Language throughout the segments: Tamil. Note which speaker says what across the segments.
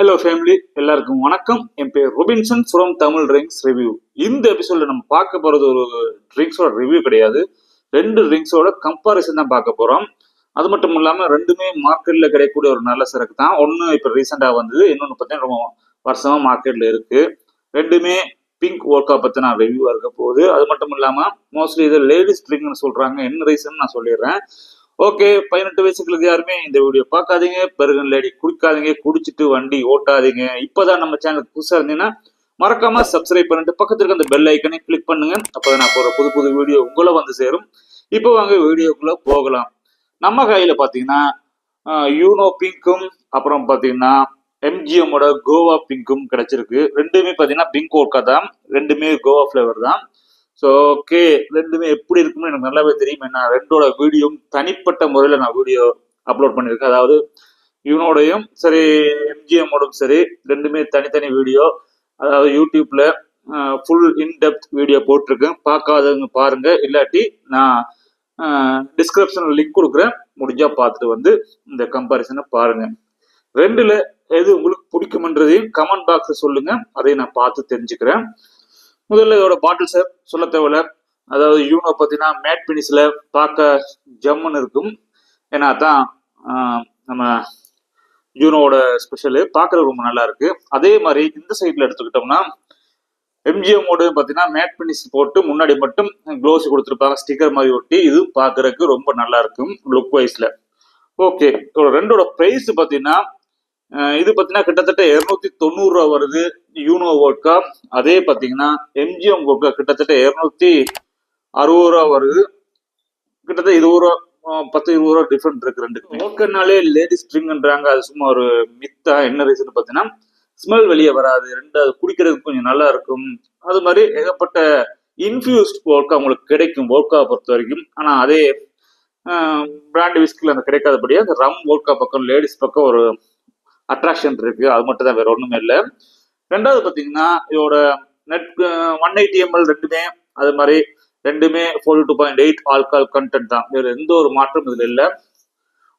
Speaker 1: ஹலோ ஃபேமிலி எல்லாருக்கும் வணக்கம். என் பேர் Robinson from Tamil drinks review இந்த எபிசோட நம்ம பார்க்க போறது ஒரு ட்ரிங்க்ஸோட ரிவ்யூ கிடையாது. ரெண்டு ட்ரிங்க்ஸோட கம்பாரிசன் தான் பார்க்க போறோம். அது மட்டும் இல்லாமல் ரெண்டுமே மார்க்கெட்ல கிடைக்கக்கூடிய ஒரு நல்ல சரக்கு தான். ஒன்று இப்போ ரீசெண்டாக வந்தது இன்னொன்று பார்த்தீங்கன்னா ரொம்ப வருஷமா மார்க்கெட்ல இருக்கு. ரெண்டுமே பிங்க் ஒர்க்கா பற்றி நான் ரிவ்யூவாக இருக்க போகுது. அது மட்டும் இல்லாமல் மோஸ்ட்லி இது லேடிஸ் ட்ரிங்க்னு சொல்றாங்க. என்ன ரீசன் நான் சொல்லிடுறேன். ஓகே பதினெட்டு வயசுகளுக்கு யாருமே இந்த வீடியோ பார்க்காதீங்க. பெருகன் லேடி குடிக்காதீங்க குடிச்சிட்டு வண்டி ஓட்டாதீங்க. இப்போதான் நம்ம சேனலுக்கு புதுசாக இருந்தீங்கன்னா மறக்காம சப்ஸ்கிரைப் பண்ணிட்டு பக்கத்துல இருக்க அந்த பெல் ஐக்கனை கிளிக் பண்ணுங்க. அப்பதான் நான் போற புது புது வீடியோ உங்களை வந்து சேரும். இப்போ வாங்க வீடியோக்குள்ள போகலாம். நம்ம கையில பாத்தீங்கன்னா யூனோ பிங்க்கும் அப்புறம் பார்த்தீங்கன்னா எம்ஜிஎம்மோட கோவா பிங்க்கும் கிடைச்சிருக்கு. ரெண்டுமே பார்த்தீங்கன்னா பிங்க் ஓர்க்கா தான். ரெண்டுமே கோவா ஃப்ளேவர் தான். ஸோ ஓகே ரெண்டுமே எப்படி இருக்கும்னு எனக்கு நல்லாவே தெரியும். நான் ரெண்டோட வீடியோ தனிப்பட்ட முறையில் நான் வீடியோ அப்லோட் பண்ணியிருக்கேன். அதாவது இவனோடையும் சரி எம்ஜிஎம்மோடும் சரி ரெண்டுமே தனித்தனி வீடியோ. அதாவது யூடியூப்பில் ஃபுல் இன்டெப்த் வீடியோ போட்டிருக்கேன். பார்க்காதவங்க பாருங்க. இல்லாட்டி நான் டிஸ்கிரிப்ஷனில் லிங்க் கொடுக்குறேன். முடிஞ்சால் பார்த்துட்டு வந்து இந்த கம்பாரிசனை பாருங்கள் ரெண்டில் எது உங்களுக்கு பிடிக்குமன்றதையும் கமெண்ட் பாக்ஸில் சொல்லுங்கள் அதையும் நான் பார்த்து தெரிஞ்சுக்கிறேன். முதல்ல இதோட பாட்டில் சார் சொல்ல தேவையில்ல. அதாவது யூனோ பார்த்தீங்கன்னா மேட் பினிஸில் பார்க்க ஜம்முன்னு இருக்கும். ஏன்னா தான் நம்ம யூனோவோட ஸ்பெஷலு பார்க்குறது ரொம்ப நல்லா இருக்கு. அதே மாதிரி இந்த சைடில் எடுத்துக்கிட்டோம்னா எம்ஜிஎம்மோடு பார்த்தீங்கன்னா மேட் பினிஷ் போட்டு முன்னாடி மட்டும் க்ளோஸ் கொடுத்துருப்பாங்க. ஸ்டிக்கர் மாதிரி ஒட்டி இது பார்க்குறதுக்கு ரொம்ப நல்லா இருக்கும் லுக் வைஸில் ஓகே இதோட ரெண்டோட ப்ரைஸ் பார்த்தீங்கன்னா இது பார்த்தீங்கன்னா கிட்டத்தட்ட இருநூத்தி தொண்ணூறு ரூபா வருது. யூனோ வோட்கா அதே பார்த்தீங்கன்னா எம்ஜிஎம் வோட்கா கிட்டத்தட்ட இருநூத்தி அறுபது ரூபா வருது. கிட்டத்தட்ட இருபது ரூபா பத்து இருபது ரூபா டிஃப்ரெண்ட் இருக்கு ரெண்டுக்கு வோட்கனாலே லேடிஸ் ட்ரிங்க்ன்றாங்க அது சும்மா ஒரு மித்தா என்ன ரீசன் பார்த்தீங்கன்னா ஸ்மெல் வெளியே வராது. ரெண்டு அது குடிக்கிறதுக்கு கொஞ்சம் நல்லா இருக்கும். அது மாதிரி ஏகப்பட்ட இன்ஃபியூஸ்ட் வோட்கா உங்களுக்கு கிடைக்கும். வோட்கா பொறுத்த வரைக்கும். ஆனால் அதே பிராண்ட் விஸ்கில் அந்த கிடைக்காதபடியே அந்த ரம் வோட்கா பக்கம் லேடிஸ் பக்கம் ஒரு அட்ராக்ஷன் இருக்கு. அது மட்டும் தான் வேற ஒன்றுமே இல்லை. ரெண்டாவது பார்த்தீங்கன்னா இதோட நெட் ஒன் எயிட்டி எம்எல் ரெண்டுமே அது மாதிரி ரெண்டுமே four two point eight alcohol content தான். வேறு எந்த ஒரு மாற்றம் இதில் இல்லை.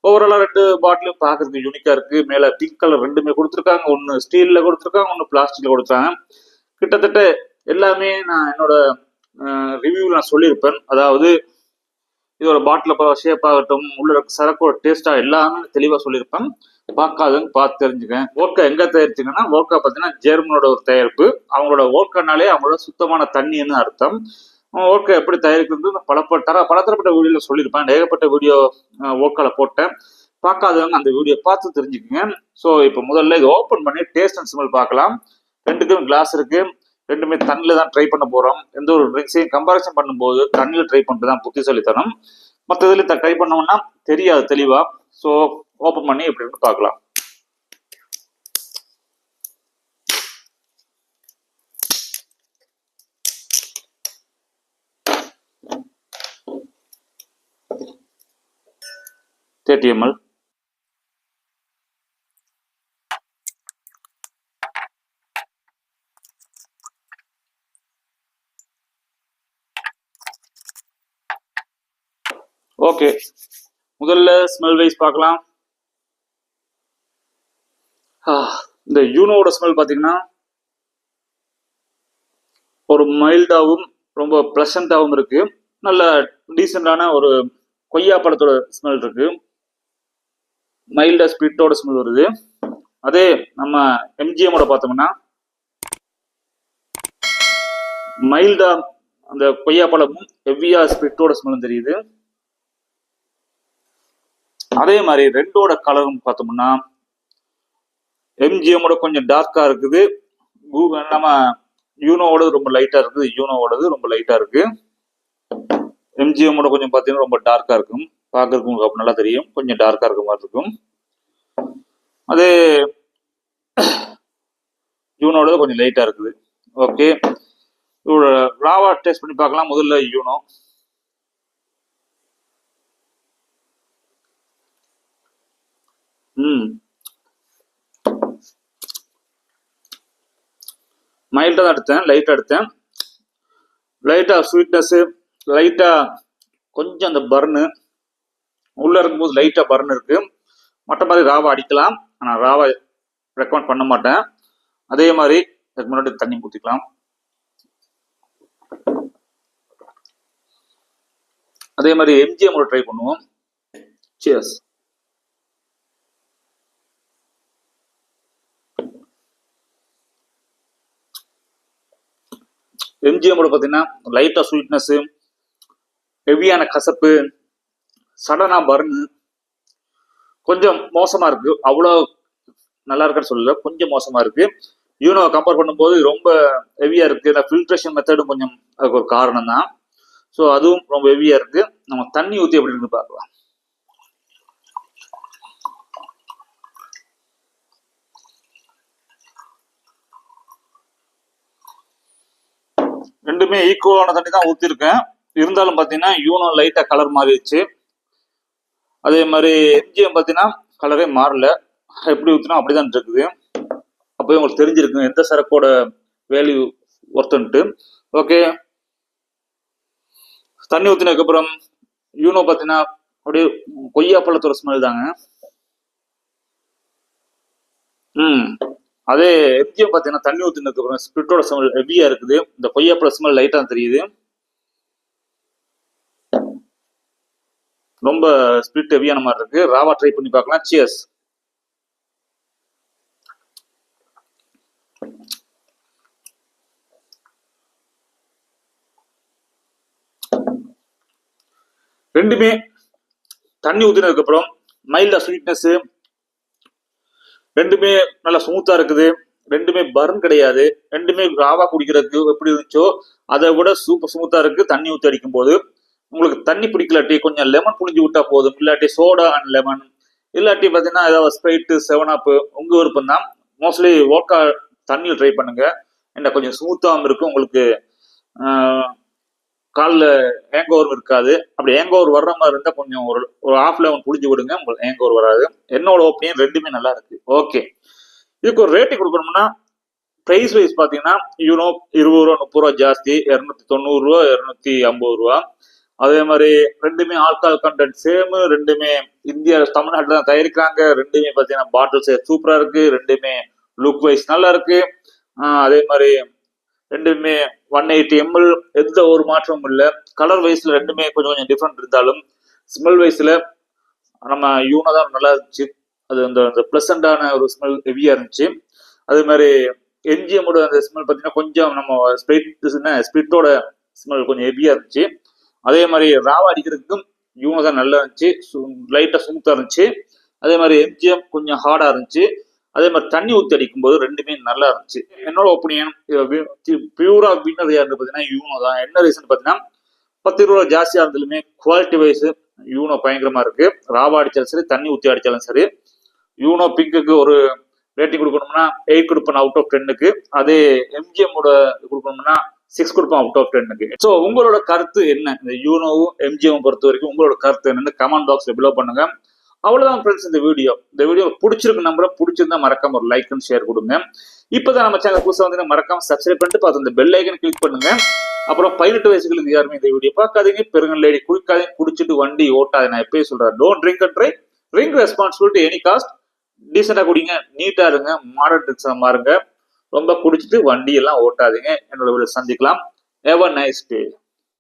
Speaker 1: ஓவராலாக ரெண்டு பாட்டிலும் பார்க்கறதுக்கு யூனிக்காக இருக்குது மேலே பிங்க் கலர் ரெண்டுமே கொடுத்துருக்காங்க. ஒன்று ஸ்டீலில் கொடுத்துருக்காங்க ஒன்று பிளாஸ்டிக்கில் கொடுத்துருக்காங்க கிட்டத்தட்ட எல்லாமே நான் என்னோட ரிவ்யூவில் நான் சொல்லியிருப்பேன். அதாவது இதோட பாட்டில் ஷேப் ஆகட்டும் உள்ள சரக்கோட டேஸ்ட்டாக எல்லாமே தெளிவாக சொல்லியிருப்பேன். பார்க்காதவங்க பார்த்து தெரிஞ்சுக்கேன் ஓர்க்கா எங்க தயாரிச்சுங்கன்னா ஓர்க்கா பார்த்தீங்கன்னா ஜெர்மனோட ஒரு தயாரிப்பு. அவங்களோட ஓர்க்கானாலே அவங்களோட சுத்தமான தண்ணின்னு அர்த்தம். ஓக்கா எப்படி தயாரிக்கிறது பல தர பலதரப்பட்ட வீடியோல சொல்லியிருப்பேன் ஏகப்பட்ட வீடியோ ஓர்க்கால போட்டேன். பார்க்காதவங்க அந்த வீடியோ பார்த்து தெரிஞ்சுக்கோங்க. ஸோ இப்போ முதல்ல இது ஓப்பன் பண்ணி டேஸ்ட் அண்ட் ஸ்மெல் பார்க்கலாம். ரெண்டுக்கும் கிளாஸ் இருக்கு. ரெண்டுமே தண்ணியில் தான் ட்ரை பண்ண போகிறோம் எந்த ஒரு ட்ரிங்க்ஸையும் கம்பாரிசன் பண்ணும்போது தண்ணியில் ட்ரை பண்ணிட்டு தான் புத்தி புத்திசாலித்தனம். மற்ற இதில் ட்ரை பண்ணோம்னா தெரியாது தெளிவாக ஸோ ஓப்பன் பண்ணி எப்படின்னு பார்க்கலாம். தேர்ட்டி எம்எல் ஓகே முதல்ல ஸ்மெல் வைஸ் பார்க்கலாம். இந்த யூனோட ஸ்மெல் பார்த்தீங்கன்னா ஒரு மைல்டாகவும் ரொம்ப ப்ளசண்டாகவும் இருக்கு. நல்ல டீசெண்டான ஒரு கொய்யா பழத்தோட ஸ்மெல் இருக்கு. மைல்டா ஸ்பிரிட்டோட ஸ்மெல் வருது. அதே நம்ம எம்ஜிஎம்மோட பார்த்தோம்னா மைல்டா அந்த கொய்யா பழமும் ஹெவியா ஸ்பிரிட்டோட ஸ்மெல்லும் தெரியுது. அதே மாதிரி ரெண்டோட கலரும் பார்த்தோம்னா எம்ஜிஎம்மோட கொஞ்சம் டார்க்கா இருக்குது. நம்ம யூனோவோடது ரொம்ப லைட்டா இருக்குது. யூனோவோடது ரொம்ப லைட்டா இருக்கு. எம்ஜிஎம்மோட கொஞ்சம் பார்த்தீங்கன்னா ரொம்ப டார்க்கா இருக்கும். பார்க்கறதுக்கு உங்களுக்கு நல்லா தெரியும். கொஞ்சம் டார்க்கா இருக்க மாதிரி இருக்கும். அதே யூனோடது கொஞ்சம் லைட்டா இருக்குது. ஓகே இதோட ராவா டேஸ்ட் பண்ணி பார்க்கலாம். முதல்ல யூனோ ம். மைல்டாக தான் எடுத்தேன் லைட்டாக எடுத்தேன். லைட்டாக ஸ்வீட்னஸ்ஸு லைட்டாக கொஞ்சம் அந்த பர்னு உள்ளே இருக்கும்போது லைட்டாக பர்ன் இருக்குது மற்ற மாதிரி ராவை அடிக்கலாம். ஆனால் ராவை ரெக்கமெண்ட் பண்ண மாட்டேன். அதே மாதிரி அதுக்கு முன்னாடி தண்ணி ஊற்றிக்கலாம் அதே மாதிரி எம்ஜிஎம் ட்ரை பண்ணுவோம். சியர்ஸ் எம்ஜிஎம் பார்த்தீங்கன்னா லைட்டாக ஸ்வீட்னஸ்ஸு ஹெவியான கசப்பு சடனாக பர்னு கொஞ்சம் மோசமாக இருக்குது அவ்வளோ நல்லா இருக்குன்னு சொல்லல. கொஞ்சம் மோசமாக இருக்குது யூனோவை கம்பேர் பண்ணும்போது ரொம்ப ஹெவியாக இருக்குது இந்த ஃபில்ட்ரேஷன் மெத்தடும் கொஞ்சம் அதுக்கு ஒரு காரணம் தான் ஸோ அதுவும் ரொம்ப ஹெவியாக இருக்குது நம்ம தண்ணி ஊற்றி எப்படி இருந்து பார்க்கலாம். ரெண்டுமே ஈக்குவலான தண்ணி தான் ஊற்றிருக்கேன் இருந்தாலும் பார்த்தீங்கன்னா யூனோ லைட்டாக கலர் மாறிடுச்சு. அதே மாதிரி எம்ஜிஎம் பார்த்தீங்கன்னா கலரே மாறல. எப்படி ஊற்றினா அப்படிதான் இருக்குது. அப்போ உங்களுக்கு தெரிஞ்சிருக்கும் எந்த சரக்கோட வேல்யூ ஒர்த்துன்ட்டு. ஓகே தண்ணி ஊற்றினதுக்கப்புறம் யூனோ பார்த்தீங்கன்னா அப்படியே கொய்யா பழத்தோட ஸ்மெல் தாங்க. ம். அதே எம்ஜிஎம் பார்த்தீங்கன்னா தண்ணி ஊற்றினதுக்கு அப்புறம் ஸ்பிரிட்டோட ஸ்மெல் ஹெவியா இருக்குது. இந்த கொய்யாப்பழ ஸ்மெல் லைட்டாக தெரியுது. ரொம்ப ஸ்பிரிட் ஹெவியான மாதிரி இருக்கு. ராவா ட்ரை பண்ணி பார்க்கலாம். சியர்ஸ் ரெண்டுமே தண்ணி ஊற்றினதுக்கப்புறம் மைல்டா ஸ்வீட்னஸ் ரெண்டுமே நல்லா ஸ்மூத்தா இருக்குது. ரெண்டுமே பர்ன் கிடையாது. ரெண்டுமே ராவா குடிக்கிறதுக்கு எப்படி இருந்துச்சோ அதை விட சூப்பர் ஸ்மூத்தா இருக்கு. தண்ணி ஊற்றி அடிக்கும் போது உங்களுக்கு தண்ணி பிடிக்கலாட்டி கொஞ்சம் லெமன் புழிஞ்சு விட்டா போதும். இல்லாட்டி சோடா அண்ட் லெமன் இல்லாட்டி பார்த்தீங்கன்னா ஏதாவது ஸ்ப்ரைட்டு செவன் அப் உங்க விருப்பம் தான். மோஸ்ட்லி ஓக்கா தண்ணியில் ட்ரை பண்ணுங்க. என்ன கொஞ்சம் ஸ்மூத்தாகவும் இருக்கும் உங்களுக்கு காலில் ஹேங் ஓவர் இருக்காது. அப்படி ஹேங் ஓவர் வர்ற மாதிரி இருந்தால் கொஞ்சம் ஒரு ஒரு ஆஃப் லெவன் புடிஞ்சு விடுங்க உங்களுக்கு ஹேங் ஓவர் வராது. என்னோட ஒப்பீனியன் ரெண்டுமே நல்லா இருக்கு. ஓகே இதுக்கு ஒரு ரேட்டிங் கொடுக்கணும்னா ப்ரைஸ் வைஸ் பார்த்தீங்கன்னா யூனோ இருபது ரூபா முப்பது ரூபா ஜாஸ்தி இரநூத்தி தொண்ணூறு ரூபா இரநூத்தி ஐம்பது ரூபா. அதே மாதிரி ரெண்டுமே ஆல்கால் கண்டென்ட் சேம் ரெண்டுமே இந்தியா தமிழ்நாட்டில் தான் தயாரிக்கிறாங்க. ரெண்டுமே பார்த்தீங்கன்னா பாட்டில் சைஸ் சூப்பராக இருக்கு. ரெண்டுமே லுக் வைஸ் நல்லா இருக்கு. அதே மாதிரி ரெண்டுமே ஒன் எயிட்டி எம்எல் எந்த ஒரு மாற்றமும் இல்லை. கலர் வைஸ்ல ரெண்டுமே கொஞ்சம் கொஞ்சம் டிஃப்ரெண்ட் இருந்தாலும் ஸ்மெல் வைஸ்ல நம்ம யூனோ தான் நல்லா இருந்துச்சு. அது அந்த அந்த ப்ளசண்டான ஒரு ஸ்மெல் ஹெவியா இருந்துச்சு. அதே மாதிரி எம்ஜிஎம்மோட அந்த ஸ்மெல் பார்த்தீங்கன்னா கொஞ்சம் நம்ம ஸ்பிரிட் ஸ்பிரிட்டோட ஸ்மெல் கொஞ்சம் ஹெவியா இருந்துச்சு. அதே மாதிரி ராவா அடிக்கிறதுக்கும் யூனோ தான் நல்லா இருந்துச்சு. லைட்டாக ஸ்மூத்தாக இருந்துச்சு. அதே மாதிரி எம்ஜிஎம் கொஞ்சம் ஹார்டாக இருந்துச்சு. அதே மாதிரி தண்ணி ஊற்றி அடிக்கும் போது ரெண்டுமே நல்லா இருந்துச்சு. என்னோட ஒப்பீனியன் பியூரா வின்னர் யாருன்னு பார்த்தீங்கன்னா யூனோ தான். என்ன ரீசன் பார்த்தீங்கன்னா பத்து ரூபா ஜாஸ்தியாக இருந்தாலுமே குவாலிட்டி வைஸ் யூனோ பயங்கரமா இருக்கு. ராவா அடிச்சாலும் சரி தண்ணி ஊற்றி அடிச்சாலும் சரி. யூனோ பிங்குக்கு ஒரு ரேட்டிங் கொடுக்கணும்னா எயிட் கொடுப்பேன் அவுட் ஆஃப் டென்னுக்கு அதே எம்ஜிஎம்மோட கொடுக்கணும்னா சிக்ஸ் கொடுப்பேன் அவுட் ஆஃப் டென்னுக்கு ஸோ உங்களோட கருத்து என்ன? இந்த யூனோவும் எம்ஜிஎம் பொறுத்த வரைக்கும் உங்களோட கருத்து என்னன்னு கமெண்ட் பாக்ஸில் பிலோ பண்ணுங்க. அவ்வளோதான் ஃப்ரெண்ட்ஸ் இந்த வீடியோ இந்த வீடியோ பிடிச்சிருக்கு நம்பரை பிடிச்சிருந்தா மறக்காம ஒரு லைக் அண்ட் ஷேர் கொடுங்க. இப்போதான் நம்ம சேனல் புதுசாக வந்து மறக்காம சப்ஸ்கிரைப் பண்ணிட்டு பார்த்து அந்த பெல் ஐக்கன் கிளிக் பண்ணுங்க. அப்புறம் பதினெட்டு வயசுகளுக்கு யாருமே இந்த வீடியோ பார்க்காதீங்க. பெருங்கல் லேடி குடிக்காதீங்க குடிச்சிட்டு வண்டி ஓட்டாது. நான் எப்பயே சொல்றேன் don't drink and drive drink responsibility any cost டீசெண்டாக குடிங்க நீட்டாக இருங்க மாடர்ன் ட்ரிங்க்ஸா மாறுங்க. ரொம்ப குடிச்சிட்டு வண்டியெல்லாம் ஓட்டாதீங்க. என்னோட வீடு சந்திக்கலாம். எவர் நைஸ் டே